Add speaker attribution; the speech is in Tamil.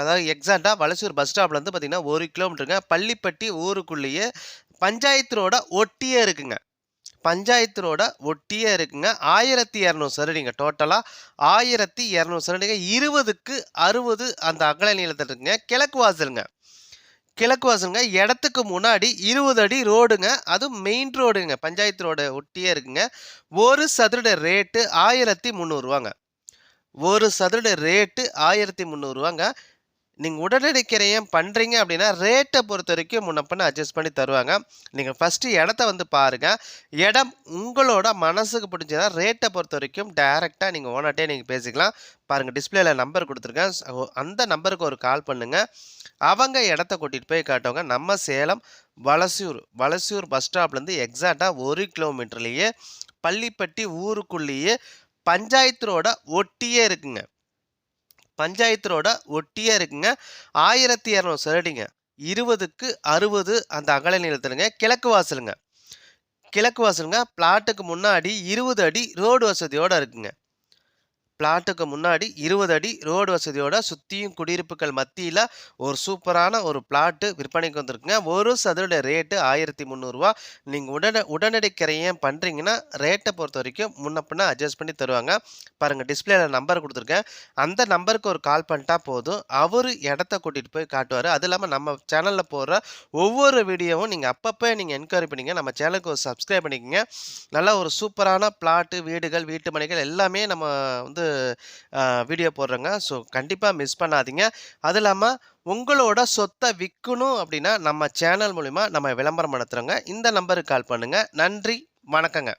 Speaker 1: அதாவது எக்ஸாக்டாக வளசூர் பஸ் ஸ்டாப்லேருந்து பார்த்தீங்கன்னா ஒரு கிலோமீட்டருங்க. பள்ளிப்பட்டி ஊருக்குள்ளேயே பஞ்சாயத்து ரோட ஒட்டியே இருக்குங்க. பஞ்சாயத்து ரோட ஒட்டியே இருக்குங்க. ஆயிரத்தி இரநூறு சரடிங்க டோட்டலாக ஆயிரத்தி இரநூறு சரடிங்க. இருபதுக்கு அறுபது அந்த அகல நீளத்தில் இருக்குங்க. கிழக்கு வாசலுங்க. கிழக்கு வாசலுங்க. இடத்துக்கு முன்னாடி இருபது அடி ரோடுங்க. அதுவும் மெயின் ரோடுங்க. பஞ்சாயத்து ரோடு ஒட்டியே இருக்குங்க. ஒரு சதுரட ரேட்டு ஆயிரத்தி முந்நூறுவாங்க ஒரு சதுரட ரேட்டு ஆயிரத்தி முந்நூறுவாங்க நீங்கள் உடனடி கிரையம் பண்ணுறீங்க அப்படின்னா ரேட்டை பொறுத்த வரைக்கும் முன்ன பண்ண அட்ஜஸ்ட் பண்ணி தருவாங்க. நீங்கள் ஃபஸ்ட்டு இடத்த வந்து பாருங்கள் இடம் உங்களோட மனசுக்கு பிடிச்சதா ரேட்டை பொறுத்த வரைக்கும் டைரெக்டாக நீங்கள் ஓனர்ட்டே நீங்கள் பேசிக்கலாம். பாருங்கள் டிஸ்பிளேல நம்பர் கொடுத்துருக்கேன். அந்த நம்பருக்கு ஒரு கால் பண்ணுங்கள் அவங்க இடத்த கூட்டிகிட்டு போய் காட்டுவாங்க. நம்ம சேலம் வலசூர் வலசூர் பஸ் ஸ்டாப்லேருந்து எக்ஸாக்டாக ஒரு கிலோமீட்டர்லேயே பள்ளிப்பட்டி ஊருக்குள்ளேயே பஞ்சாயத்து ரோட ஒட்டியே இருக்குங்க. பஞ்சாயத்து ரோட ஒட்டியே இருக்குங்க. ஆயிரத்தி இரநூறு சரடிங்க. இருபதுக்கு அறுபது அந்த அகல நிலத்திலுங்க கிழக்கு வாசலுங்க. கிழக்கு வாசலுங்க. பிளாட்டுக்கு முன்னாடி இருபது அடி ரோடு வசதியோடு இருக்குங்க. பிளாட்டுக்கு முன்னாடி இருபது அடி ரோடு வசதியோட சுற்றியும் குடியிருப்புகள் மத்தியில் ஒரு சூப்பரான ஒரு பிளாட்டு விற்பனைக்கு வந்திருக்குங்க. ஒரு சதுரோட ரேட்டு ஆயிரத்தி முந்நூறுரூவா நீங்கள் உடனே உடனடி கிரையம் பண்ணுறீங்கன்னா ரேட்டை பொறுத்த வரைக்கும் முன்ன அட்ஜஸ்ட் பண்ணி தருவாங்க. பாருங்கள் டிஸ்பிளேல நம்பர் கொடுத்துருக்கேன். அந்த நம்பருக்கு ஒரு கால் பண்ணிட்டா போதும். அவர் இடத்த கூட்டிகிட்டு போய் காட்டுவார். அது இல்லாமல் நம்ம சேனலில் போடுற ஒவ்வொரு வீடியோவும் நீங்கள் அப்பப்போ நீங்கள் என்கொயரி பண்ணிங்க நம்ம சேனலுக்கு ஒரு சப்ஸ்கிரைப் பண்ணிக்கங்க. நல்லா ஒரு சூப்பரான பிளாட்டு வீடுகள் வீட்டு மனைகள் எல்லாமே நம்ம வந்து வீடியோ போடுறேங்க. ஸோ கண்டிப்பாக மிஸ் பண்ணாதீங்க. அது இல்லாமல் உங்களோட சொத்தை விற்கணும் அப்படின்னா நம்ம சேனல் மூலிமா நம்ம விளம்பரம் நடத்துகிறோங்க இந்த நம்பருக்கு கால் பண்ணுங்கள் நன்றி. வணக்கங்க.